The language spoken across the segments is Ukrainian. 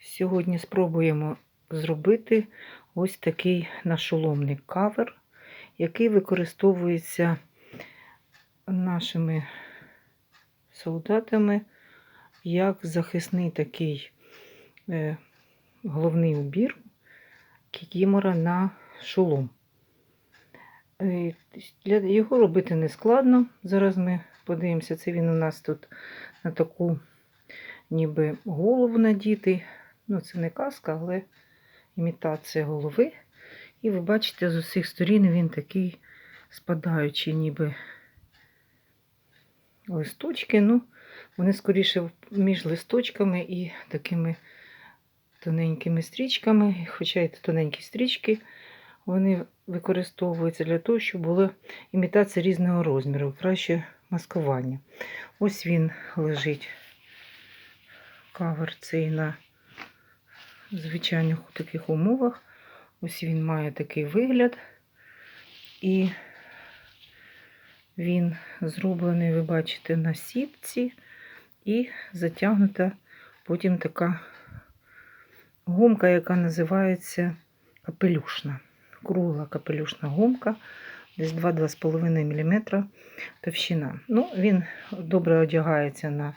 Сьогодні спробуємо зробити ось такий нашоломний кавер, який використовується нашими солдатами як захисний такий е, головний убір кікімора на шолом. Е, Для його робити не складно. Зараз ми подивимося, це він у нас тут на таку ніби голову надітий. Ну, це не каска, але імітація голови. І ви бачите, з усіх сторін він такий спадаючий, ніби листочки. Ну, вони скоріше між листочками і такими тоненькими стрічками. Хоча й тоненькі стрічки, вони використовуються для того, щоб була імітація різного розміру, краще маскування. Ось він лежить кавер цей на звичайних таких умовах. Ось він має такий вигляд. І він зроблений, ви бачите, на сітці і затягнута потім така гумка, яка називається капелюшна. Кругла капелюшна гумка, десь 2-2,5 мм товщина. Ну, він добре одягається на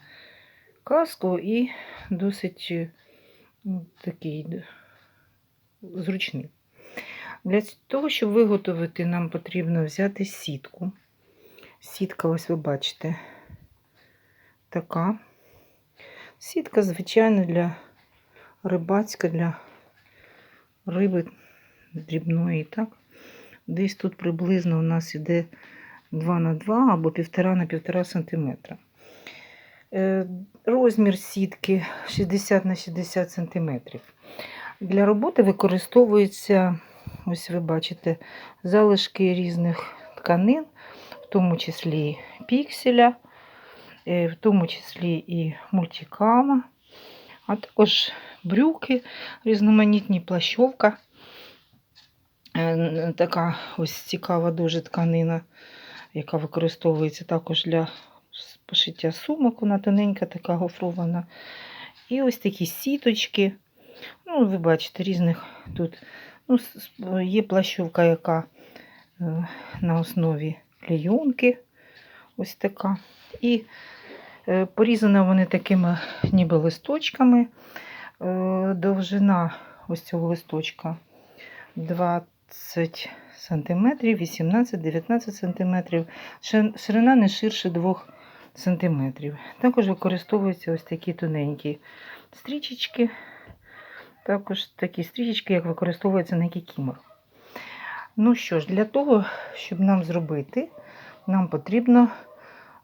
каску і досить ну, такий зручний. Для того, щоб виготовити, нам потрібно взяти сітку. Сітка, ось ви бачите, така. Сітка, звичайно, для рибацька, для риби дрібної. так? Десь тут приблизно у нас іде 2 на 2 або 1,5 на 1,5 см. Е, Розмір сітки 60 на 60 см. Для роботи використовуються, ось ви бачите, залишки різних тканин, в тому числі пікселя, е, в тому числі і мультикама, а також брюки, різноманітні плащовка. Е, Така ось цікава дуже тканина, яка використовується також для пошиття сумок, вона тоненька, така гофрована. І ось такі сіточки. Ну, ви бачите, різних тут ну, є плащовка, яка е, на основі клейонки. Ось така. І е, порізана вони такими ніби листочками. Е, довжина ось цього листочка 20 см, 18-19 см, ширина не ширше 2 см. Також використовуються ось такі тоненькі стрічечки. Також такі стрічечки, як використовуються на кікімор. Ну що ж, для того, щоб нам зробити, нам потрібно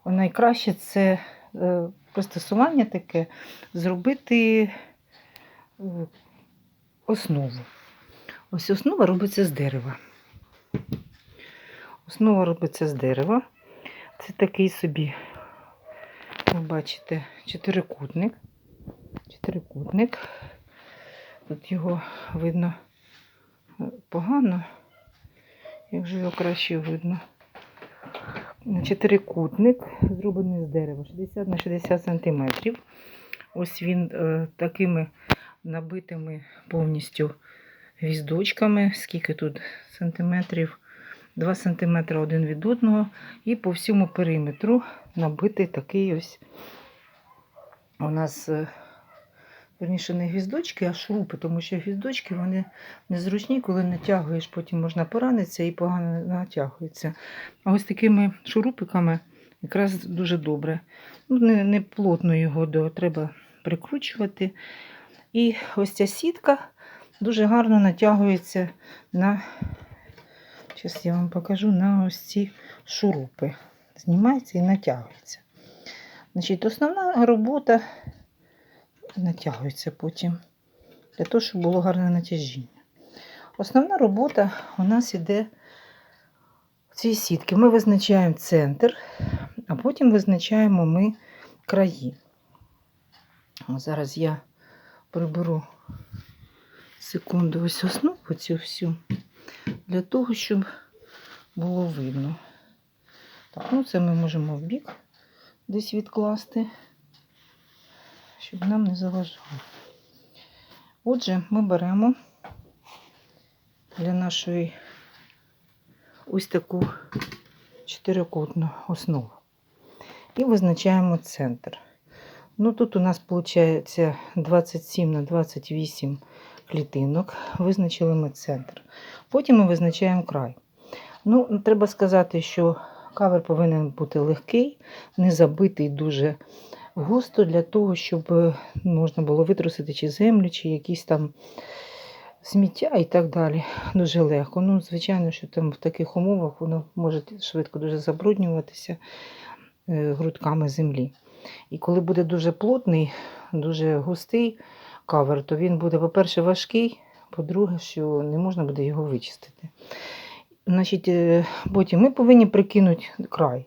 найкраще це е, пристосування таке зробити е, основу. Ось основа робиться з дерева. Основа робиться з дерева. Це такий собі, бачите, чотирикутник. Чотирикутник. Тут його видно погано, як же його краще видно. Чотирикутник, зроблений з дерева, 60 на 60 см. Ось він е, такими набитими повністю гвіздочками, скільки тут сантиметрів, 2 см один від одного, і по всьому периметру набитий такий ось у нас. Е, Верніше, не гвіздочки, а шурупи, тому що гвіздочки вони незручні, коли натягуєш, потім можна поранитися і погано натягуються. А ось такими шурупиками якраз дуже добре. Ну, Не не плотно його до, треба прикручувати. І ось ця сітка дуже гарно натягується на, зараз я вам покажу, на ось ці шурупи. Знімається і натягується. Значить, Основна робота натягується потім, для того, щоб було гарне натяжіння. Основна робота у нас іде в цій сітки. Ми визначаємо центр, а потім визначаємо ми краї. О, зараз я приберу секунду ось основу цю всю, для того, щоб було видно. Так, ну це ми можемо в бік десь відкласти щоб нам не заважало. Отже, ми беремо для нашої ось таку чотирикутну основу і визначаємо центр. Ну, тут у нас виходить 27 на 28 клітинок. Визначили ми центр. Потім ми визначаємо край. Ну, треба сказати, що кавер повинен бути легкий, не забитий дуже густо для того, щоб е, можна було витрусити чи землю, чи якісь там сміття і так далі. Дуже легко. Ну, звичайно, що там в таких умовах воно може швидко дуже забруднюватися е, грудками землі. І коли буде дуже плотний, дуже густий кавер, то він буде, по-перше, важкий, по-друге, що не можна буде його вичистити. Значить, е, потім ми повинні прикинути край,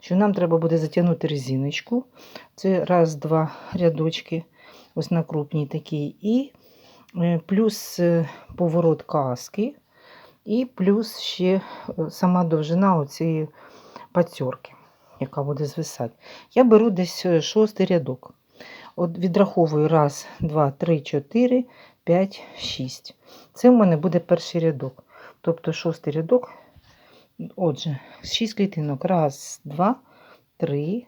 що нам треба буде затягнути резиночку. Це раз, два рядочки, ось на крупній такій, і е, плюс е, поворот каски, і плюс ще сама довжина оцієї пацьорки, яка буде звисати. Я беру десь шостий рядок. От відраховую раз, два, три, чотири, п'ять, шість. Це в мене буде перший рядок. Тобто шостий рядок. Отже, шість клітинок. Раз, два, три,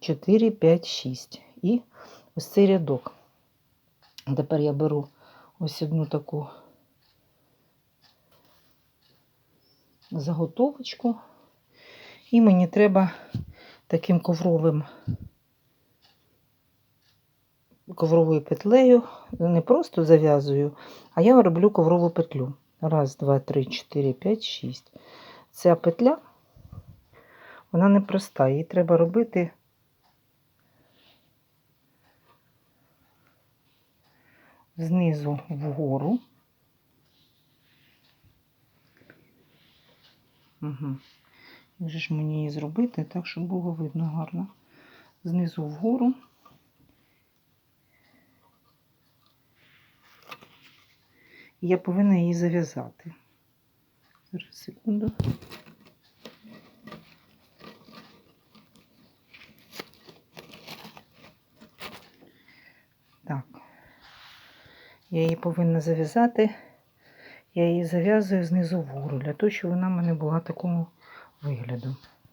чотири, п'ять, шість. І ось цей рядок. Тепер я беру ось одну таку заготовочку. І мені треба таким ковровим ковровою петлею не просто зав'язую, а я роблю коврову петлю. Раз, два, три, чотири, п'ять, шість. Ця петля, вона непроста, її треба робити знизу вгору. Угу. Як же ж мені її зробити так, щоб було видно гарно. Знизу вгору. І я повинна її зав'язати. Зараз секунду. Так. Я її повинна зав'язати. Я її зав'язую знизу вгору, для того, щоб вона в мене була такого вигляду.